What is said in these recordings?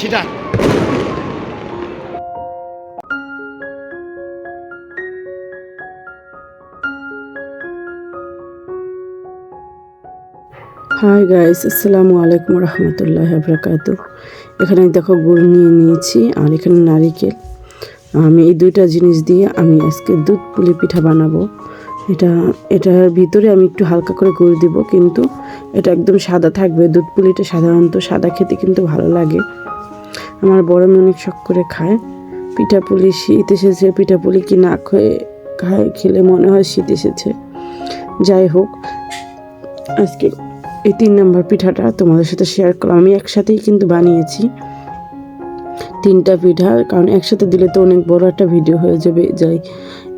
ছিটা hi guys আসসালামু আলাইকুম রহমতুল্লাহ আবরাকাত এখানে দেখো গুড় নিয়ে নিয়েছি, আর এখানে নারিকেল। আমি এই দুইটা জিনিস দিয়ে আমি আজকে দুধ পুলি পিঠা বানাবো। এটা, এটার ভিতরে আমি একটু হালকা করে গুড় দিব, কিন্তু এটা একদম সাদা থাকবে। দুধ পুলিটা সাধারণত সাদা খেতে কিন্তু ভালো লাগে। আমার বড় মেয়ে অনেক শখ করে খায়। পিঠা পুলি শীত এসেছে পিঠা পুলি কি না খেয়ে খায় খেলে মনে হয় শীত এসেছে। যাই হোক, আজকে এই তিন নম্বর পিঠাটা তোমাদের সাথে শেয়ার করলাম। আমি একসাথেই কিন্তু বানিয়েছি তিনটা পিঠা, কারণ একসাথে দিলে তো অনেক বড় একটা ভিডিও হয়ে যাবে। যাই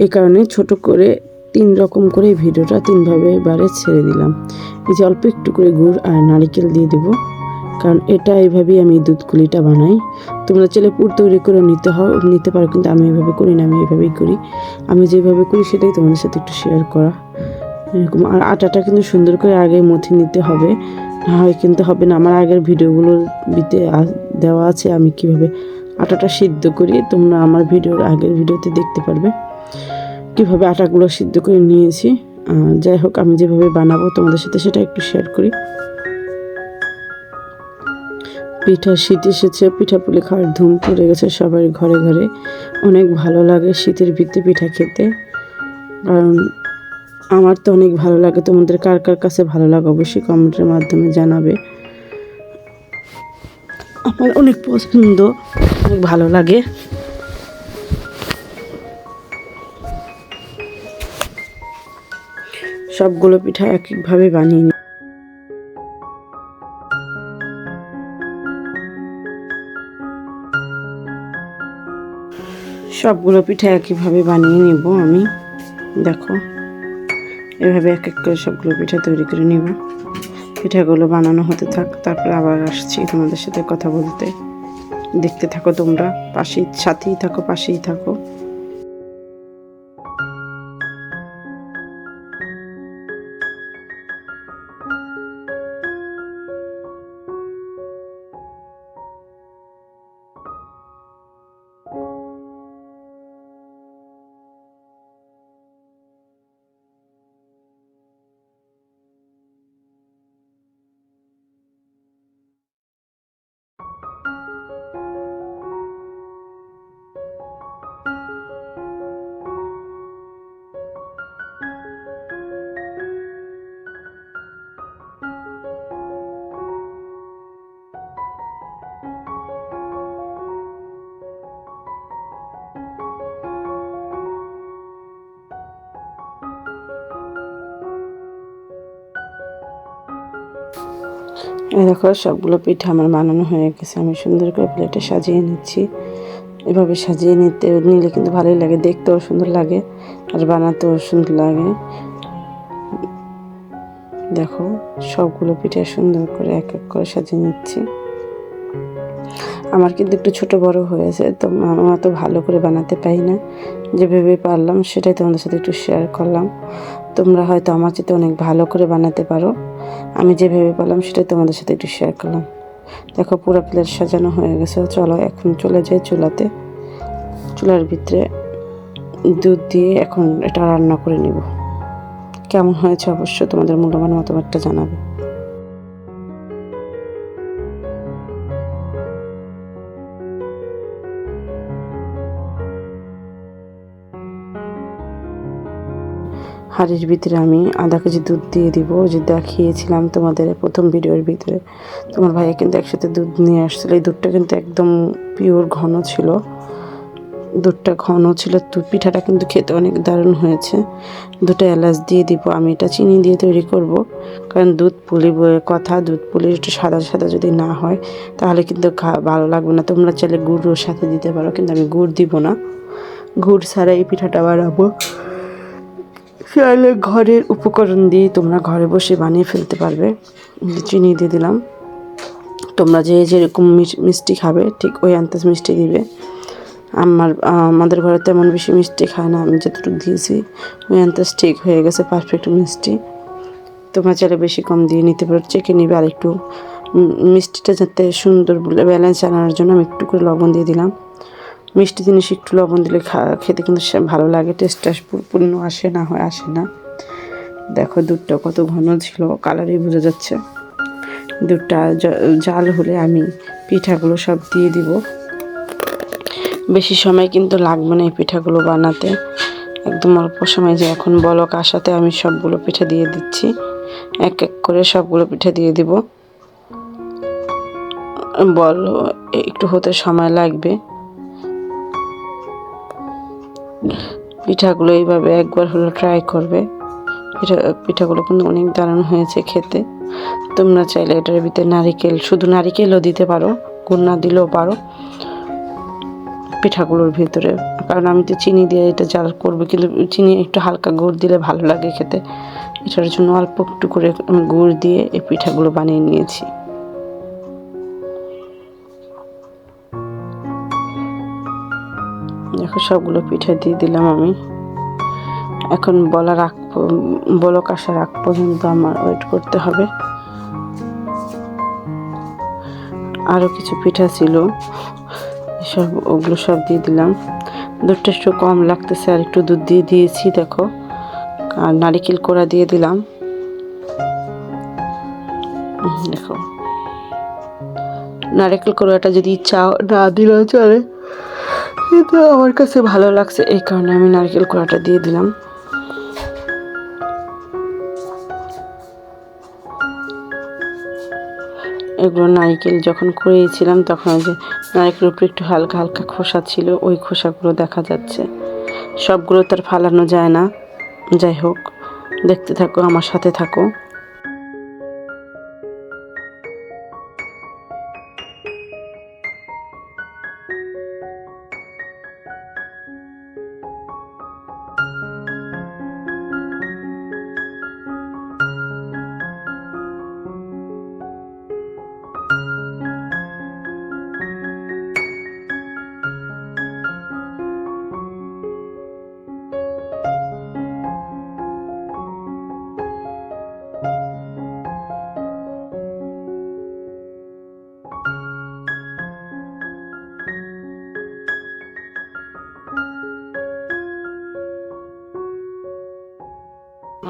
এই কারণে ছোট করে তিন রকম করে ভিডিওটা তিনভাবে বারে ছেড়ে দিলাম। এই যে অল্প একটু করে গুড় আর নারিকেল দিয়ে দেবো। কারণ এটা এইভাবেই আমি দুধ কুলিটা বানাই। তোমরা চাইলে পুর তৈরি করে নিতে হয় নিতে পারো কিন্তু আমি এইভাবে করি না, আমি এইভাবেই করি। আমি যেভাবে করি সেটাই তোমাদের সাথে একটু শেয়ার করা। এরকম, আর আটাটা কিন্তু সুন্দর করে আগে মথে নিতে হবে। না হয় কিন্তু হবে না, আমার আগের ভিডিওগুলোর বিতে দেওয়া আছে, আমি কীভাবে আটাটা সিদ্ধ করি তোমরা আমার ভিডিওর আগের ভিডিওতে দেখতে পারবে। কীভাবে আটাগুলো সিদ্ধ করে নিয়েছি। যাই হোক, আমি যেভাবে বানাবো তোমাদের সাথে সেটা একটু শেয়ার করি। পিঠা শীত এসেছে, পিঠা পুলি খাওয়ার ধুম পড়ে গেছে সবার ঘরে ঘরে। অনেক ভালো লাগে শীতের ভিত্তি পিঠা খেতে। কারণ আমার তো অনেক ভালো লাগে, তোমাদের কার কার কাছে ভালো লাগে অবশ্যই কমেন্টের মাধ্যমে জানাবে। আমার অনেক পছন্দ, অনেক ভালো লাগে। সবগুলো পিঠা এক একভাবে বানিয়ে সবগুলো পিঠা একইভাবে বানিয়ে নেব আমি। দেখো, এভাবে এক এক করে সবগুলো পিঠা তৈরি করে নেব। পিঠাগুলো বানানো হতে থাক, তারপরে আবার আসছি তোমাদের সাথে কথা বলতে। দেখতে থাকো তোমরা, পাশেই, সাথেই থাকো, পাশেই থাকো। এই দেখো, সবগুলো পিঠা আমার বানানো হয়ে গেছে। আমি সুন্দর করে প্লেটে সাজিয়ে নিচ্ছি। এভাবে সাজিয়ে নিতে, নিলে কিন্তু ভালোই লাগে, দেখতেও সুন্দর লাগে আর বানাতেও সুন্দর লাগে। দেখো, সবগুলো পিঠা সুন্দর করে এক এক করে সাজিয়ে নিচ্ছি। আমার কিন্তু একটু ছোট বড় হয়েছে, তো আমি অত ভালো করে বানাতে পারি না। যেভাবে পারলাম, সেটাই তোমাদের সাথে একটু শেয়ার করলাম। তোমরা হয়তো আমার চেয়ে অনেক ভালো করে বানাতে পারো। আমি যে ভেবে পেলাম সেটা তোমাদের সাথে একটু শেয়ার করলাম। দেখো পুরো প্লেট সাজানো হয়ে গেছে। চলো এখন চলে যাই চুলাতে। চুলার ভিতরে দুধ দিয়ে এখন এটা রান্না করে নিব। কেমন হয়েছে অবশ্য তোমাদের মূল্যবান মতামতটা জানাবে। হাঁড়ির ভিতরে আমি আধা কেজি দুধ দিয়ে দিব। যে দেখিয়েছিলাম তোমাদের প্রথম ভিডিওর ভিতরে। তোমার ভাইয়া কিন্তু একসাথে দুধ নিয়ে আসছিল। এই দুধটা কিন্তু একদম পিওর ঘন ছিল। দুধটা ঘন ছিল। দুধ পিঠাটা কিন্তু খেতে অনেক দারুণ হয়েছে। দুটো এলাচ দিয়ে দিব। আমি এটা চিনি দিয়ে তৈরি করব। কারণ দুধ পুলি কথা দুধ পুলি একটু সাদা সাদা যদি না হয়, তাহলে কিন্তু ভালো লাগবে না। তোমরা চাইলে গুড়ও সাথে দিতে পারো। কিন্তু আমি গুড় দিব না। গুড় ছাড়া এই পিঠাটা বানাবো। চাইলে ঘরের উপকরণ দিয়ে তোমরা ঘরে বসে বানিয়ে ফেলতে পারবে। চিনি দিয়ে দিলাম। তোমরা যে যেরকম মিষ্টি খাবে, ঠিক ওই আন্তাজ মিষ্টি দিবে। আমার, আমাদের ঘরে তেমন বেশি মিষ্টি খায় না, আমি যতটুকু দিয়েছি, ওই আন্তাজ ঠিক হয়ে গেছে পারফেক্ট মিষ্টি। তোমরা চাইলে বেশি কম দিয়ে নিতে পারো, চেখে নিবে আর একটু মিষ্টিটা যাতে সুন্দর ব্যালেন্স আনার জন্য আমি একটু করে লবণ দিয়ে দিলাম। মিষ্টি জিনিস একটু লবণ দিলে খেতে কিন্তু ভালো লাগে টেস্টটা পূর্ণ আসে না হয়, আসে না। দেখো দুধটা কত ঘন ছিল কালারই বোঝা যাচ্ছে। দুধটা জাল হলে আমি পিঠাগুলো সব দিয়ে দিব। বেশি সময় কিন্তু লাগবে না এই পিঠাগুলো বানাতে। একদম অল্প সময় যে এখন বলক আসাতে আমি সবগুলো পিঠা দিয়ে দিচ্ছি। এক এক করে সবগুলো পিঠা দিয়ে দিব। বল, একটু হতে সময় লাগবে। পিঠাগুলো এইভাবে একবার হলো ট্রাই করবে। পিঠা, পিঠাগুলো কিন্তু অনেক দারুণ হয়েছে খেতে। তোমরা চাইলে এটার ভিতরে নারিকেল, শুধু নারিকেলও দিতে পারো, গুড় না দিলেও পারো পিঠাগুলোর ভিতরে। কারণ আমি তো চিনি দিয়ে এটা জাল করব, কিন্তু চিনি একটু হালকা গুড় দিলে ভালো লাগে খেতে। এটার জন্য অল্প একটু করে গুড় দিয়ে এই পিঠাগুলো বানিয়ে নিয়েছি। দেখো, সবগুলো পিঠা দিয়ে দিলাম আমি। এখন বলা প- বলক আসার আগ পর্যন্ত আমার ওয়েট করতে হবে। আরও কিছু পিঠা ছিল সব ওগুলো সব দিয়ে দিলাম। দুধটা একটু কম লাগতেছে, আর একটু দুধ দিয়ে দিয়েছি, দেখো। আর নারিকেল কোড়া দিয়ে দিলাম। দেখো। নারিকেল কোড়াটা যদি চাও না দিলেও চলে। কিন্তু আমার কাছে ভালো লাগছে, এই কারণে আমি নারকেল কোড়াটা দিয়ে দিলাম। এগুলো নারকেল যখন করেছিলাম তখন ওই যে নারকেলের উপরে একটু হালকা হালকা খোসা ছিল, ওই খোসাগুলো দেখা যাচ্ছে। সবগুলো তার ফালানো যায় না। যাই হোক, দেখতে থাকো, আমার সাথে থাকো।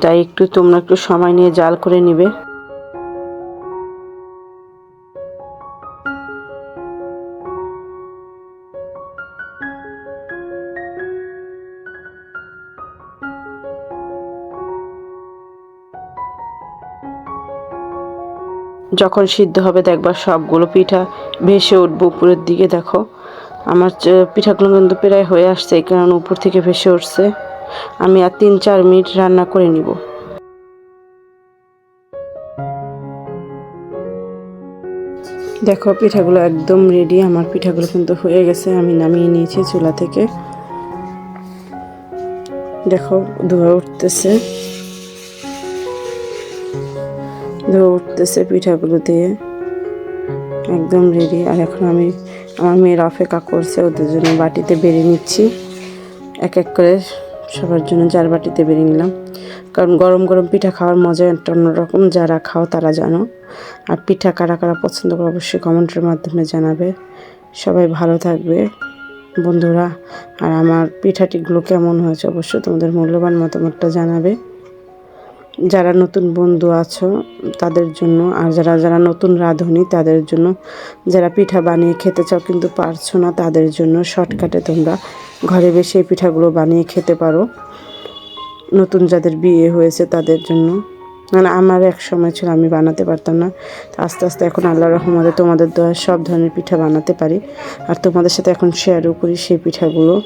তাই একটু তোমরা একটু সময় নিয়ে জাল করে নিবে। যখন সিদ্ধ হবে, দেখবা সবগুলো পিঠা ভেসে উঠবো উপরের দিকে, দেখো। আমার পিঠাগুলো কিন্তু প্রায় হয়ে আসছে, এই কারণে উপর থেকে ভেসে উঠছে। আমি আর তিন চার মিনিট রান্না করে নিব। দেখো, পিঠাগুলো একদম রেডি আমার পিঠাগুলো কিন্তু হয়ে গেছে। আমি নামিয়ে নিয়েছি চুলা থেকে। দেখো, ধোয়া উঠতেছে। ধোয়া উঠতেছে পিঠাগুলো দিয়ে। একদম রেডি আর এখন আমি, আমার মেয়ের অপেক্ষা করছে, ওদের জন্য বাটিতে বেড়ে নিচ্ছি। এক এক করে সবার জন্য জার বাটিতে বেরিয়ে নিলাম। কারণ গরম গরম পিঠা খাওয়ার মজা একটা অন্যরকম, যারা খাও তারা জানো। আর পিঠা কারা কারা পছন্দ করে অবশ্যই কমেন্টের মাধ্যমে জানাবে। সবাই ভালো থাকবে, বন্ধুরা। আর আমার পিঠাটিগুলো কেমন হয়েছে অবশ্যই তোমাদের মূল্যবান মতামতটা জানাবে। যারা নতুন বন্ধু আছো, তাদের জন্য, আর যারা যারা নতুন রাঁধুনি, তাদের জন্য, যারা পিঠা বানিয়ে খেতে চাও কিন্তু পারছ না, তাদের জন্য শর্টকাটে তোমরা ঘরে বসে এই পিঠাগুলো বানিয়ে খেতে পারো। নতুন যাদের বিয়ে হয়েছে, তাদের জন্য। মানে আমার এক সময় ছিল, আমি বানাতে পারতাম না। আস্তে আস্তে এখন আল্লাহ রহমতে তোমাদের দয়া সব ধরনের পিঠা বানাতে পারি। আর তোমাদের সাথে এখন শেয়ারও করি সেই পিঠাগুলো।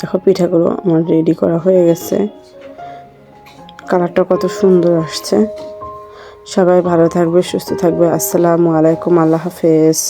দেখো, পিঠাগুলো আমার রেডি করা হয়ে গেছে। কালারটা কত সুন্দর আসছে। সবাই ভালো থাকবে সুস্থ থাকবে। আসসালামু আলাইকুম আল্লাহ হাফেজ।